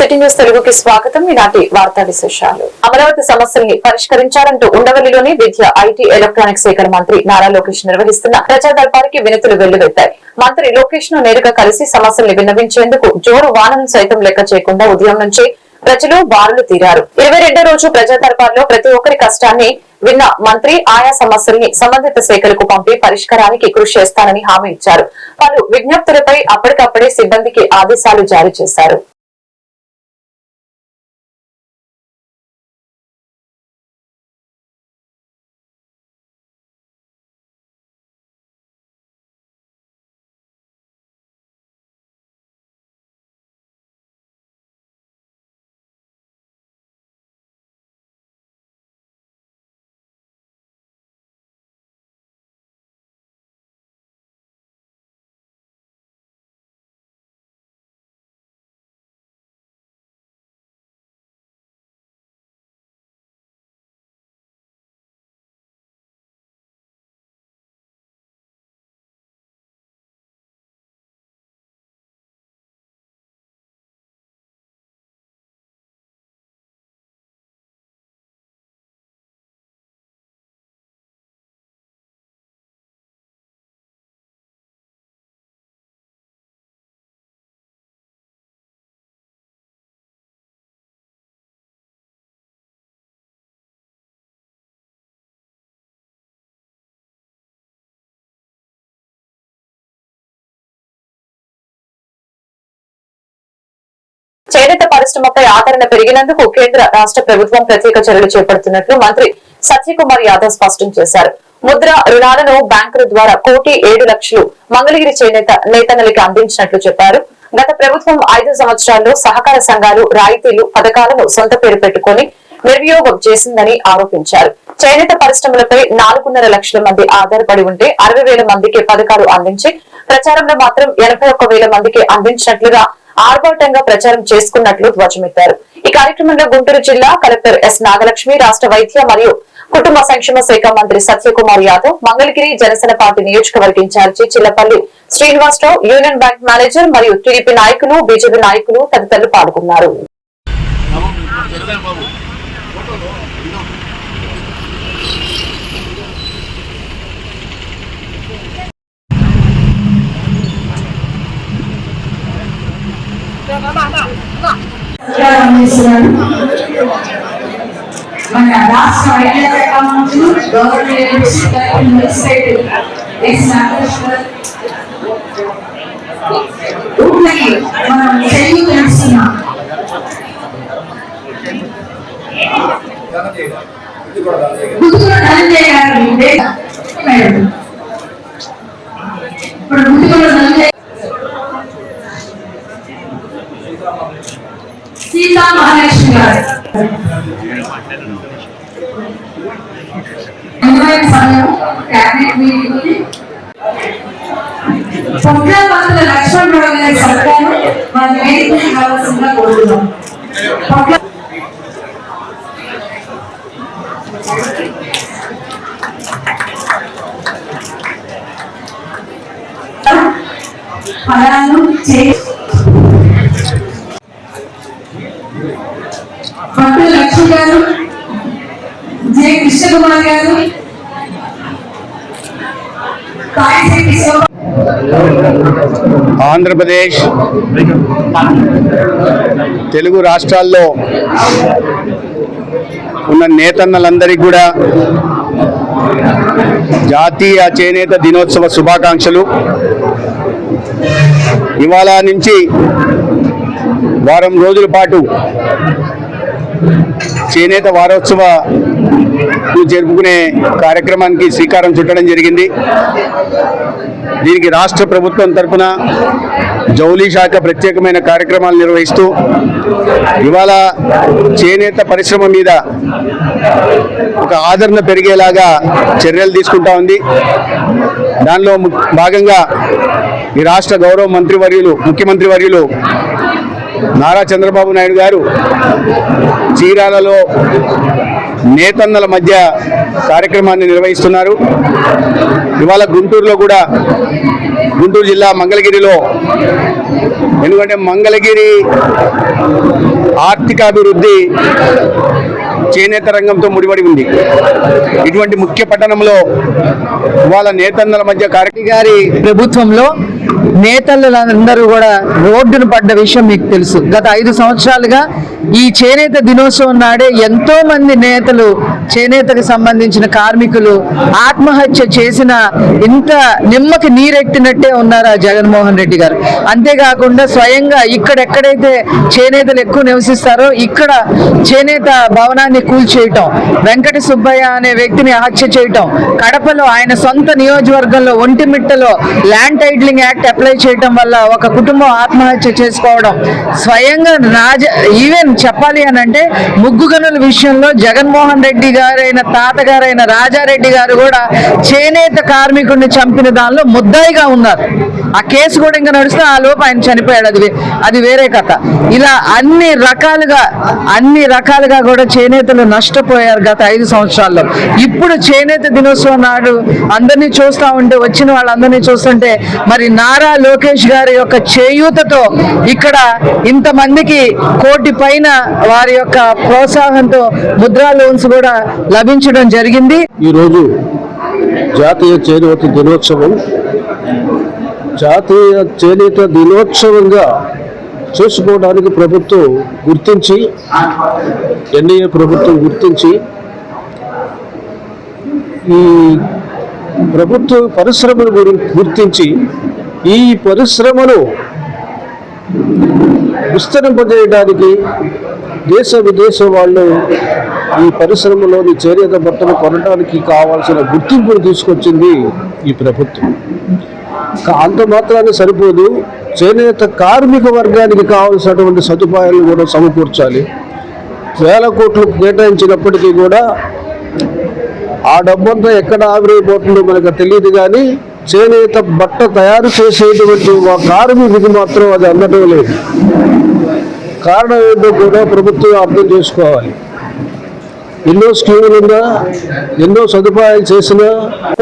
City news తెలుగుకి స్వాగతం. ఈనాటి వార్తా విశేషాలు. అమరావతి సమస్యల్ని పరిష్కరించాలంటూ ఉండవల్లిలోని విద్య ఐటీ ఎలక్ట్రానిక్స్ శాఖ మంత్రి నారా లోకేష్ నిర్వహిస్తున్న ప్రజాదర్బారికి వినతులు వెల్లువెత్తాయి. మంత్రి లోకేష్ను నేరుగా కలిసి సమస్యల్ని విన్నవించేందుకు జోరు వానను సైతం లెక్క చేయకుండా ఉదయం నుంచి ప్రజలు బారులు తీరారు. ఇరవై రెండో రోజు ప్రజా దర్బార్లో ప్రతి ఒక్కరి కష్టాన్ని విన్న మంత్రి ఆయా సమస్యల్ని సంబంధిత శాఖలకు పంపి పరిష్కారానికి కృషి చేస్తానని హామీ ఇచ్చారు. పలు విజ్ఞప్తులపై అప్పటికప్పుడే సిబ్బందికి ఆదేశాలు జారీ చేశారు. చేనేత పరిశ్రమపై ఆదరణ పెరిగినందుకు కేంద్ర రాష్ట్ర ప్రభుత్వం ప్రత్యేక చర్యలు చేపడుతున్నట్లు మంత్రి సత్యకుమార్ యాదవ్ స్పష్టం చేశారు. ముద్ర రుణాలను బ్యాంకుల ద్వారా కోటి ఏడు లక్షలు మంగళగిరి చేనేత నేతన్నలకి అందించినట్లు చెప్పారు. గత ప్రభుత్వం ఐదు సంవత్సరాల్లో సహకార సంఘాలు రాయితీలు పథకాలను సొంత పేరు పెట్టుకుని నిర్వియోగం చేసిందని ఆరోపించారు. చేనేత పరిశ్రమలపై నాలుగున్నర లక్షల మంది ఆధారపడి ఉంటే అరవై వేల మందికి పథకాలు అందించి ప్రచారంలో మాత్రం ఎనభై ఒక్క వేల మందికి అందించినట్లుగా ఆర్భాటంగా ప్రచారం చేసుకున్నట్లు ధ్వజమెత్తారు. ఈ కార్యక్రమంలో గుంటూరు జిల్లా కలెక్టర్ ఎస్ నాగలక్ష్మి రాష్ట్ర వైద్య మరియు కుటుంబ సంక్షేమ శాఖ మంత్రి సత్యకుమార్ యాదవ్ మంగళగిరి జనసేన పార్టీ నియోజకవర్గ incharge Chillapalli Srinivasarao union bank manager మరియు టీడీపీ నాయకులు బీజేపీ నాయకులు తదితరులు పాల్గొన్నారు. అందిస్తున్నాడు మన రాష్ట్ర వైద్య శాఖ మంత్రులు గవర్నమెంట్ మనం అనువైన సమయం క్యాబినెట్ మీటింగ్ ఉంది పొట్ల మంత్రుల లక్ష్మణ్ రావు గారి సత్కారం మన వేదికకి కావాల్సిందిగా కోరుతున్నాం పొట్ల ఫలాలు చే గారు. ఆంధ్రప్రదేశ్ తెలుగు రాష్ట్రాల్లో ఉన్న నేతన్నలందరికీ కూడా జాతీయ చేనేత దినోత్సవ శుభాకాంక్షలు. ఇవాళ నుంచి వారం రోజుల పాటు చేనేత వారోత్సవ జరుపుకునే కార్యక్రమానికి శ్రీకారం చుట్టడం జరిగింది. దీనికి రాష్ట్ర ప్రభుత్వం తరపున జౌలీ శాఖ ప్రత్యేకమైన కార్యక్రమాలు నిర్వహిస్తూ ఇవాళ చేనేత పరిశ్రమ మీద ఒక ఆదరణ పెరిగేలాగా చర్యలు తీసుకుంటా ఉంది. దానిలో భాగంగా ఈ రాష్ట్ర గౌరవ మంత్రివర్యులు ముఖ్యమంత్రి వర్యులు నారా చంద్రబాబు నాయుడు గారు చీరాలలో నేతన్నల మధ్య కార్యక్రమాన్ని నిర్వహిస్తున్నారు. ఇవాళ గుంటూరులో కూడా గుంటూరు జిల్లా మంగళగిరిలో ఎందుకంటే మంగళగిరి ఆర్థికాభివృద్ధి చేనేత రంగంతో ముడిపడి ఉంది. ఇటువంటి ముఖ్య పట్టణంలో వాళ్ళ నేతన్నల మధ్య కార్యక్రమ గారి ప్రభుత్వంలో నేతలందరూ కూడా రోడ్డును పడ్డ విషయం మీకు తెలుసు. గత ఐదు సంవత్సరాలుగా ఈ చేనేత దినోత్సవం నాడే ఎంతో మంది నేతలు చేనేతకు సంబంధించిన కార్మికులు ఆత్మహత్య చేసిన ఇంత నిమ్మకి నీరెట్టినట్టే ఉన్నారా జగన్మోహన్ రెడ్డి గారు? అంతేకాకుండా స్వయంగా ఇక్కడెక్కడైతే చేనేతలు ఎక్కువ నివసిస్తారో ఇక్కడ చేనేత భవనాన్ని కూల్చేయటం వెంకట సుబ్బయ్య అనే వ్యక్తిని హత్య చేయటం కడపలో ఆయన సొంత నియోజకవర్గంలో ఒంటిమిట్టలో ల్యాండ్ టైటిలింగ్ యాక్ట్ అప్లై చేయటం వల్ల ఒక కుటుంబం ఆత్మహత్య చేసుకోవడం స్వయంగా రాజ ఈవెన్ చెప్పాలి అని అంటే ముగ్గు గనుల విషయంలో జగన్మోహన్ రెడ్డి గారైన తాతగారైన రాజారెడ్డి గారు కూడా చేనేత కార్మికుడిని చంపిన దానిలో ముద్దాయిగా ఉన్నారు. ఆ కేసు కూడా ఇంకా నడుస్తే ఆ లోపు ఆయన చనిపోయాడు. అది అది వేరే కథ. ఇలా అన్ని రకాలుగా అన్ని రకాలుగా కూడా చేనేతలు నష్టపోయారు గత ఐదు సంవత్సరాల్లో. ఇప్పుడు చేనేత దినోత్సవం నాడు అందరినీ చూస్తూ ఉంటే వచ్చిన వాళ్ళందరినీ చూస్తుంటే మరి నా నారా లోకేష్ గారి యొక్క చేయూతతో ఇక్కడ ఇంతమందికి కోటి పైన వారి యొక్క ప్రోత్సాహంతో ముద్రా లోన్స్ కూడా లభించడం జరిగింది. ఈరోజు జాతీయ చేనేత దినోత్సవం జాతీయ చేనేత దినోత్సవంగా చేసుకోవడానికి ప్రభుత్వం గుర్తించి ఎన్డీఏ ప్రభుత్వం గుర్తించి ఈ ప్రభుత్వ పరిశ్రమను గురించి గుర్తించి ఈ పరిశ్రమలు విస్తరింపజేయడానికి దేశ విదేశ వాళ్ళు ఈ పరిశ్రమలోని చేనేత బట్టలు కొనడానికి కావాల్సిన గుర్తింపును తీసుకొచ్చింది ఈ ప్రభుత్వం. అంత మాత్రాన్ని సరిపోదు. చేనేత కార్మిక వర్గానికి కావాల్సినటువంటి సదుపాయాలు కూడా సమకూర్చాలి. వేల కోట్లు కేటాయించినప్పటికీ కూడా ఆ డబ్బంతా ఎక్కడ ఆవిరైపోతుందో మనకు తెలియదు కానీ చేనేత బట్ట తయారు చేసేటువంటి మా కార్మికుడికి మాత్రం అది అందటం లేదు. కారణం ఏంటో కూడా ప్రభుత్వం అర్థం చేసుకోవాలి. ఎన్నో స్కీములు ఉన్నా ఎన్నో సదుపాయాలు చేసినా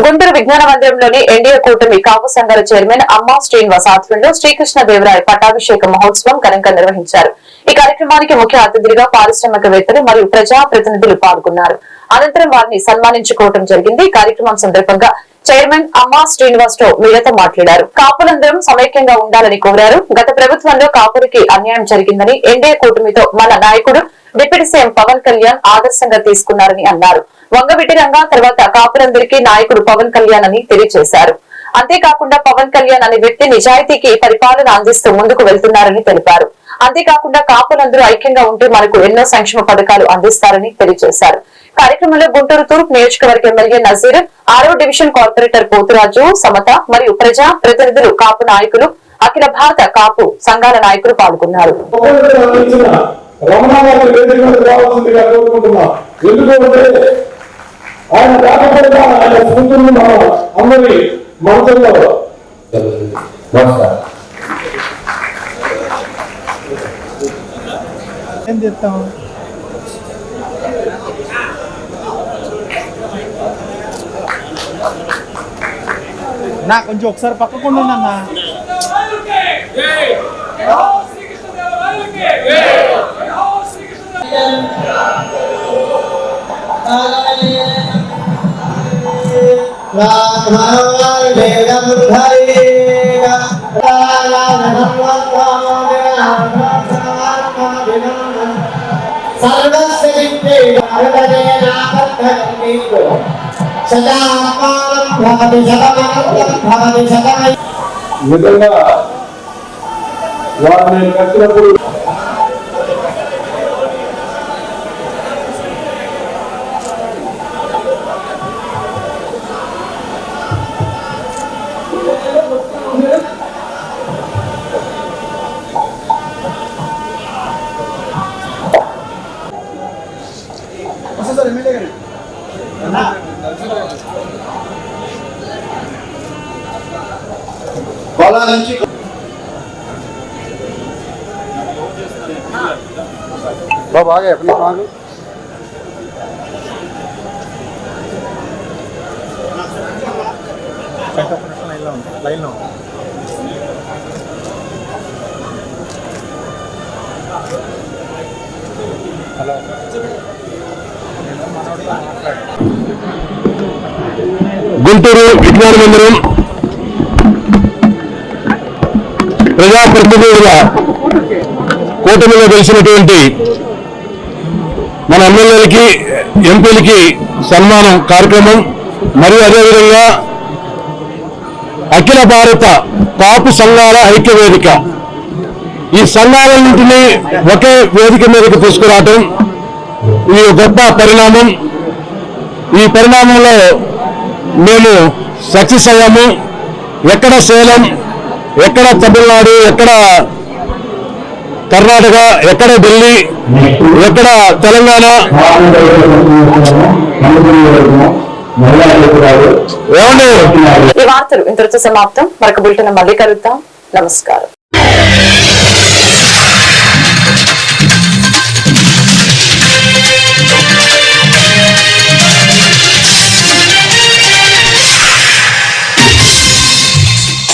గుంటూరు విజ్ఞాన మందిరంలోని ఎన్డీఏ కూటమి కాపు సంఘాల చైర్మన్ అమ్మా శ్రీనివాస్ ఆధ్వర్యంలో శ్రీకృష్ణ దేవరాయ పట్టాభిషేక మహోత్సవం ఘనంగా నిర్వహించారు. ఈ కార్యక్రమానికి ముఖ్య అతిథులుగా పారిశ్రామికవేత్తలు మరియు ప్రజా ప్రతినిధులు పాల్గొన్నారు. అనంతరం వారిని సన్మానించుకోవడం జరిగింది. ఈ కార్యక్రమం సందర్భంగా చైర్మన్ అమ్మా శ్రీనివాస్ రావు మాట్లాడారు. కాపులందరం సమైక్యంగా ఉండాలని కోరారు. గత ప్రభుత్వంలో కాపురికి అన్యాయం జరిగిందని ఎన్డీఏ కూటమితో మన నాయకుడు డిప్యూటీ సీఎం పవన్ కళ్యాణ్ ఆదర్శంగా తీసుకున్నారని అన్నారు. వంగవీటి రంగా తర్వాత కాపులందరికీ నాయకుడు పవన్ కళ్యాణ్ అని తెలియజేశారు. అంతేకాకుండా పవన్ కళ్యాణ్ అనే వ్యక్తి నిజాయితీకి పరిపాలన అందిస్తూ ముందుకు వెళ్తున్నారని తెలిపారు. అంతేకాకుండా కాపులందరూ ఐక్యంగా ఉంటే మనకు ఎన్నో సంక్షేమ పథకాలు అందిస్తారని తెలియజేశారు. కార్యక్రమంలో గుంటూరు తూర్పు నియోజకవర్గ ఎమ్మెల్యే నజీర్ ఆరో డివిజన్ కార్పొరేటర్ పోతురాజు సమత మరియు ప్రజా ప్రతినిధులు కాపు నాయకులు అఖిల భారత కాపు సంఘాల నాయకులు పాల్గొన్నారు. రమణ గారి ना कुछ सर पकड़ना सर्वस्य नाम నిజంగా విధంగా వారిని కట్టినప్పుడు బాబు ఆగా ఎప్పుడు మాకు లైన్లో హలో గుంటూరు విజ్ఞాన మందిరం ప్రజాప్రతినిధుల కూటమిలో గెలిచినటువంటి మన ఎమ్మెల్యేలకి ఎంపీలకి సన్మానం కార్యక్రమం. మరియు అదేవిధంగా అఖిల భారత కాపు సంఘాల ఐక్య వేదిక ఈ సంఘాలన్నింటినీ ఒకే వేదిక మీదకి తీసుకురావటం ఈ గొప్ప పరిణామం. ఈ పరిణామంలో మేము సక్సెస్ అయ్యాము. ఎక్కడ సేలం ఎక్కడ తమిళనాడు ఎక్కడ కర్ణాటక ఎక్కడ ఢిల్లీ ఎక్కడ తెలంగాణ? ఏమండి? ఈ వార్తలు ఇంతటితో సమాప్తం. మరొక బులెటిన్ మళ్ళీ కలుద్దాం. నమస్కారం.